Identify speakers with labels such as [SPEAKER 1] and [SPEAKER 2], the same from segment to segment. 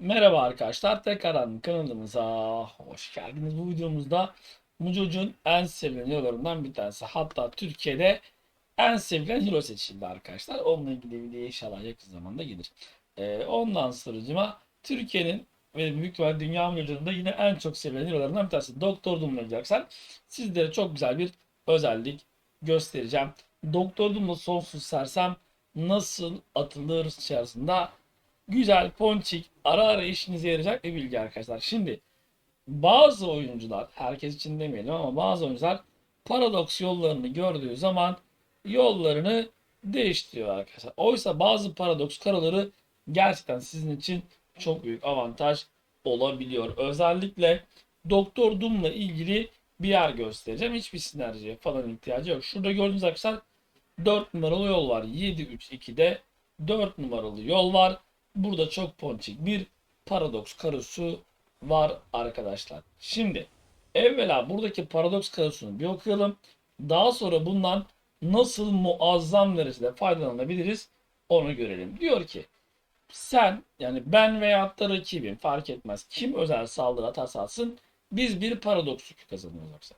[SPEAKER 1] Merhaba arkadaşlar, tekrardan kanalımıza hoş geldiniz. Bu videomuzda Mucoc'un en sevilen hero'larından bir tanesi. Hatta Türkiye'de en sevilen hero seçildi arkadaşlar. Onunla ilgili video inşallah yakın zamanda gelir. Ee, ondan sonracıma Türkiye'nin ve büyük ihtimal dünya Mucoc'unda yine en çok sevilen hero'larından bir tanesi. Doktor Doom'la ilgilenirsen sizlere çok güzel bir özellik göstereceğim. Doktor Doom'la sonsuz sersem nasıl atılır içerisinde güzel, ponçik, ara ara işinize yarayacak bir bilgi arkadaşlar. Şimdi bazı oyuncular, herkes için demeyelim ama bazı oyuncular paradoks yollarını gördüğü zaman yollarını değiştiriyor arkadaşlar. Oysa bazı paradoks karaları gerçekten sizin için çok büyük avantaj olabiliyor. Özellikle Doktor Doom'la ilgili bir yer göstereceğim. Hiçbir sinerjiye falan ihtiyacı yok. Şurada gördüğünüz arkadaşlar 4 numaralı yol var. 7-3-2'de 4 numaralı yol var. Burada çok ponçik bir paradoks karosu var arkadaşlar. Şimdi evvela buradaki paradoks karosunu bir okuyalım. Daha sonra bundan nasıl muazzam derecede faydalanabiliriz onu görelim. Diyor ki sen yani ben veyahut da rakibim fark etmez. Kim özel saldırı atarsa atsın biz bir paradoks yükü kazanıyoruz.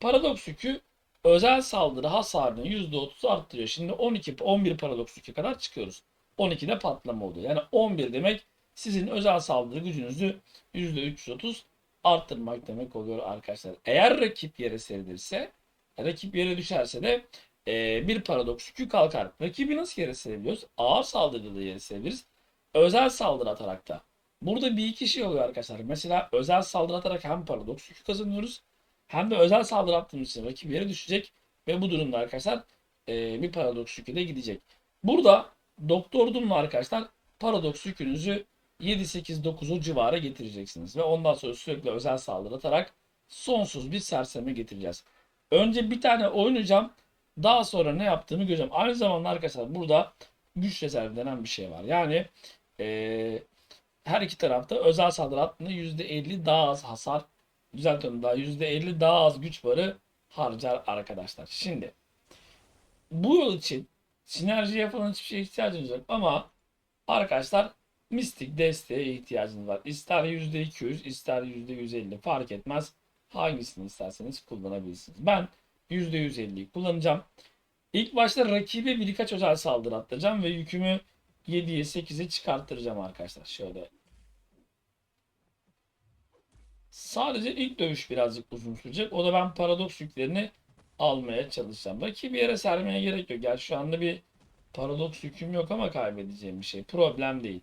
[SPEAKER 1] Paradoks yükü özel saldırı hasarını %30 arttırıyor. Şimdi 12 11 paradoks yükü kadar çıkıyoruz. 12'de patlama oluyor. Yani 11 demek sizin özel saldırı gücünüzü %330 arttırmak demek oluyor arkadaşlar. Eğer rakip yere serilirse, rakip yere düşerse de e, bir paradoks yükü kalkar. Rakibi nasıl yere serebiliyoruz? Ağır saldırıda yere serebiliriz. Özel saldırı atarak da. Burada bir iki şey oluyor arkadaşlar. Mesela özel saldırı atarak hem paradoks yükü kazanıyoruz hem de özel saldırı attığımız için rakip yere düşecek ve bu durumda arkadaşlar e, bir paradoks yükü de gidecek. Burada Doktor Doom'la arkadaşlar paradoks yükünüzü 7-8-9'u civara getireceksiniz. Ve ondan sonra sürekli özel saldırı atarak sonsuz bir serseme getireceğiz. Önce bir tane oynayacağım. Daha sonra ne yaptığımı göreceğim. Aynı zamanda arkadaşlar burada güç rezervi denen bir şey var. Yani eee, her iki tarafta özel saldırı attığında %50 daha az hasar düzeltiyorum daha %50 daha az güç barı harcar arkadaşlar. Şimdi bu yol için sinerjiye falan hiçbir şeye ihtiyacınız yok ama arkadaşlar mistik desteğe ihtiyacınız var. İster %200 ister %150 fark etmez. Hangisini isterseniz kullanabilirsiniz. Ben %150'yi kullanacağım. İlk başta rakibe birkaç özel saldırı attıracağım ve yükümü 7'ye 8'e çıkarttıracağım arkadaşlar. Şöyle. Sadece ilk dövüş birazcık uzun sürecek. O da ben paradoks yüklerini almaya çalışacağım. Rakibi yere sermeye gerek yok. Gerçi şu anda bir paradoks yüküm yok ama kaybedeceğim bir şey. Problem değil.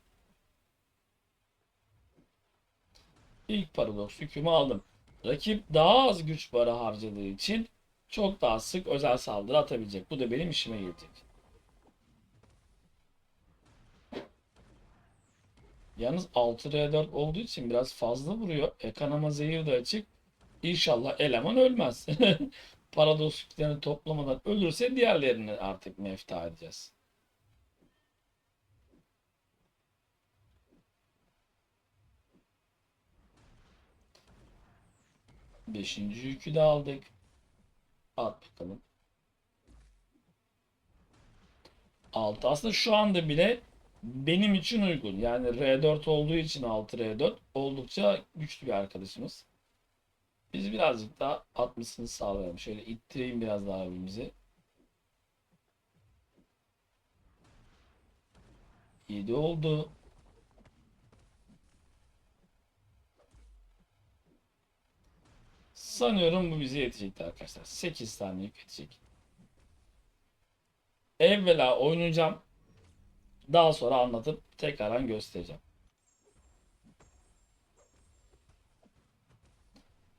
[SPEAKER 1] İlk paradoks yükümü aldım. Rakip daha az güç barı harcadığı için çok daha sık özel saldırı atabilecek. Bu da benim işime gelecek. Yalnız 6R4 olduğu için biraz fazla vuruyor. E, kanama zehir de açık. İnşallah eleman ölmez. Yüklerini toplamadan ölürse diğerlerini artık mefta edeceğiz. Beşinci yükü de aldık. At bakalım. 6. Aslında şu anda bile benim için uygun. Yani R4 olduğu için 6 R4 oldukça güçlü bir arkadaşımız. Biz birazcık daha atmasını sağlayalım. Şöyle ittireyim biraz daha abimizi. 7 oldu. Sanıyorum bu bize yetecekti arkadaşlar. 8 tane yük yetecek. Evvela oynayacağım. Daha sonra anlatıp tekrardan göstereceğim.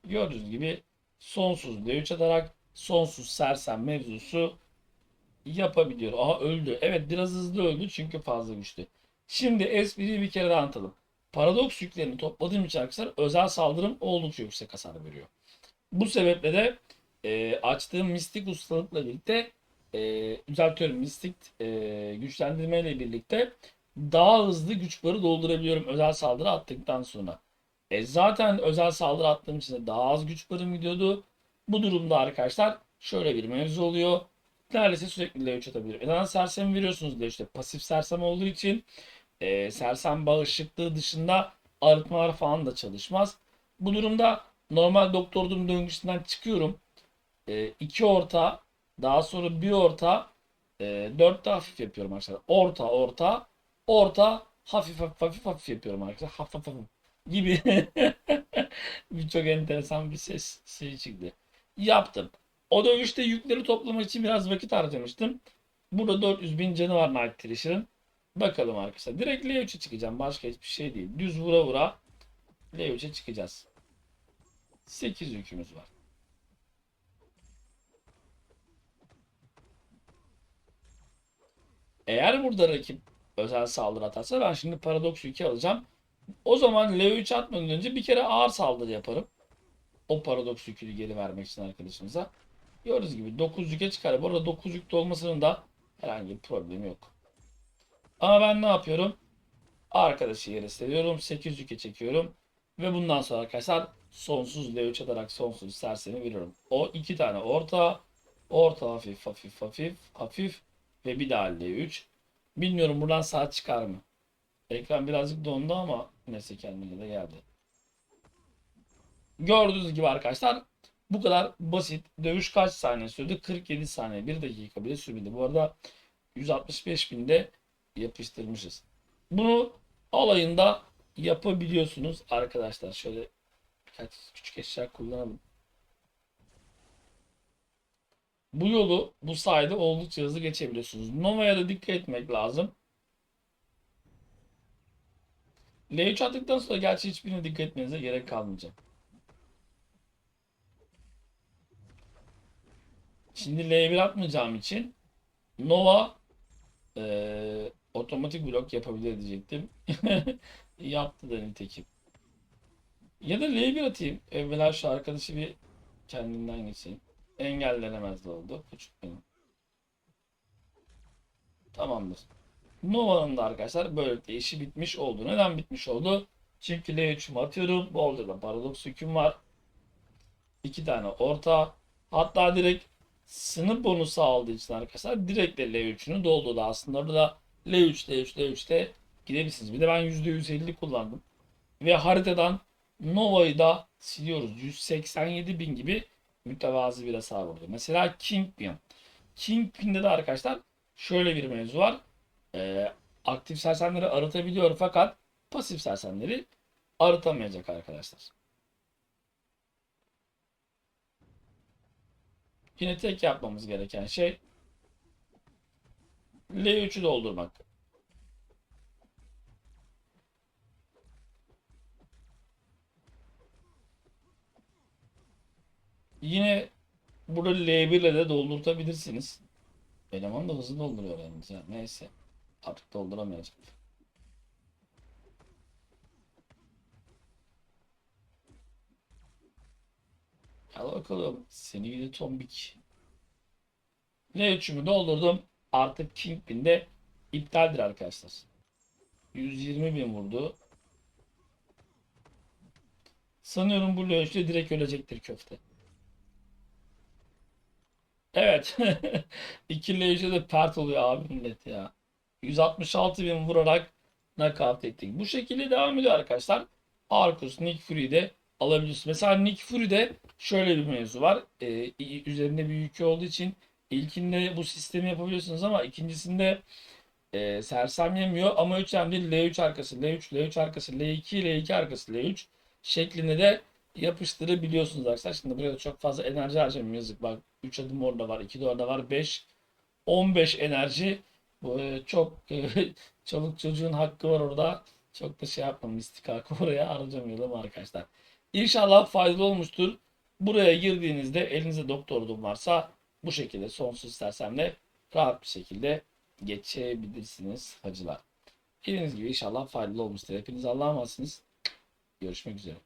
[SPEAKER 1] Gördüğünüz gibi sonsuz D3 atarak sonsuz sersem mevzusu yapabiliyor. Aha öldü. Evet biraz hızlı öldü çünkü fazla güçlü. Şimdi espriyi bir kere daha anlatalım. Paradoks yüklerini topladığım için arkadaşlar özel saldırım oldukça yüksek hasar veriyor. Bu sebeple de e, açtığım mistik ustalıkla birlikte e, düzeltiyorum mistik e, güçlendirme ile birlikte daha hızlı güç barı doldurabiliyorum özel saldırı attıktan sonra. E zaten özel saldırı attığım için daha az güç barım gidiyordu. Bu durumda arkadaşlar şöyle bir mevzu oluyor. Neredeyse sürekli L3 atabilirim. Neden sersem veriyorsunuz L3'te? Pasif sersem olduğu için e, sersem bağışıklığı dışında arıtmalar falan da çalışmaz. Bu durumda normal doktorluğum döngüsünden çıkıyorum. 2 orta, daha sonra bir orta, 4 de hafif yapıyorum arkadaşlar. Orta, orta, orta, hafif hafif hafif, hafif yapıyorum arkadaşlar. Hafif hafif gibi. bir çok enteresan bir ses şey çıktı. Yaptım. O dövüşte yükleri toplamak için biraz vakit harcamıştım. Burada 400 bin canı var Night Thrasher'ın. Bakalım arkadaşlar. Direkt L3'e çıkacağım. Başka hiçbir şey değil. Düz vura vura L3'e çıkacağız. 8 yükümüz var. Eğer burada rakip özel saldırı atarsa ben şimdi paradoks yükü alacağım. O zaman L3 atmadan önce bir kere ağır saldırı yaparım. O paradoks yükünü geri vermek için arkadaşımıza. Gördüğünüz gibi 9 yüke çıkar. Bu arada 9 yükte olmasının da herhangi bir problemi yok. Ama ben ne yapıyorum? Arkadaşı yere seriyorum. 8 yüke çekiyorum. Ve bundan sonra arkadaşlar sonsuz L3 atarak sonsuz sersemi veriyorum. O iki tane orta, orta hafif hafif hafif hafif ve bir daha L3. Bilmiyorum buradan saat çıkar mı? Ekran birazcık dondu ama neyse kendine de geldi. Gördüğünüz gibi arkadaşlar bu kadar basit. Dövüş kaç saniye sürdü? 47 saniye. 1 dakika bile sürmedi. Bu arada 165 binde yapıştırmışız. Bunu alayında yapabiliyorsunuz arkadaşlar. Şöyle birkaç küçük eşya kullanalım. Bu yolu bu sayede oldukça hızlı geçebiliyorsunuz. Nova'ya da dikkat etmek lazım. L3 attıktan sonra gerçi hiçbirine dikkat etmenize gerek kalmayacak. Şimdi L1 atmayacağım için Nova e, otomatik blok yapabilir diyecektim. Yaptı da nitekim. Ya da L1 atayım. Evvela şu arkadaşı bir kendinden geçeyim. Engellenemez de oldu. Küçük benim. Tamamdır. Nova'nın da arkadaşlar böylelikle işi bitmiş oldu. Neden bitmiş oldu? Çünkü L3'ümü atıyorum. Boulder'da paradoks yüküm var. İki tane orta. Hatta direkt sınıf bonusu aldığı için arkadaşlar direkt de L3'ünü doldurdu. Aslında orada L3, L3, L3'te gidebilirsiniz. Bir de ben %150 kullandım. Ve haritadan Nova'yı da siliyoruz. 187 bin gibi mütevazi bir hasar vurdu. Mesela Kingpin. Kingpin'de de arkadaşlar şöyle bir mevzu var. Ee, aktif sersemleri arıtabiliyor fakat pasif sersemleri arıtamayacak arkadaşlar. Yine tek yapmamız gereken şey L3'ü doldurmak. Yine burada L1 ile de doldurtabilirsiniz. Eleman da hızlı dolduruyor yalnız ya. Neyse. Artık dolduramayacak. Al bakalım. Seni gidi tombik. L3'ümü doldurdum. Artık Kingpin de iptaldir arkadaşlar. 120 bin vurdu. Sanıyorum bu L3'te direkt ölecektir köfte. Evet. İkili L3'te de pert oluyor abi millet ya. 166 bin vurarak knockout ettik. Bu şekilde devam ediyor arkadaşlar. Arcus, Nick Fury'de alabiliyorsunuz. Mesela Nick Fury'de şöyle bir mevzu var. Ee, üzerinde bir yükü olduğu için ilkinde bu sistemi yapabiliyorsunuz ama ikincisinde e, sersem yemiyor ama 3 hem değil L3 arkası, L3, L3 arkası, L2, L2 arkası, L3 şeklinde de yapıştırabiliyorsunuz arkadaşlar. Şimdi buraya çok fazla enerji harcamıyorum yazık. Bak 3 adım orada var, 2 de orada var, 5 15 enerji. E, çok e, çoluk çocuğun hakkı var orada. Çok da şey yapmam istikakı oraya harcamayalım arkadaşlar. İnşallah faydalı olmuştur. Buraya girdiğinizde elinizde doktorluğum varsa bu şekilde sonsuz sersemle rahat bir şekilde geçebilirsiniz hacılar. Dediğiniz gibi inşallah faydalı olmuştur. Hepiniz Allah'a emanetsiniz. Görüşmek üzere.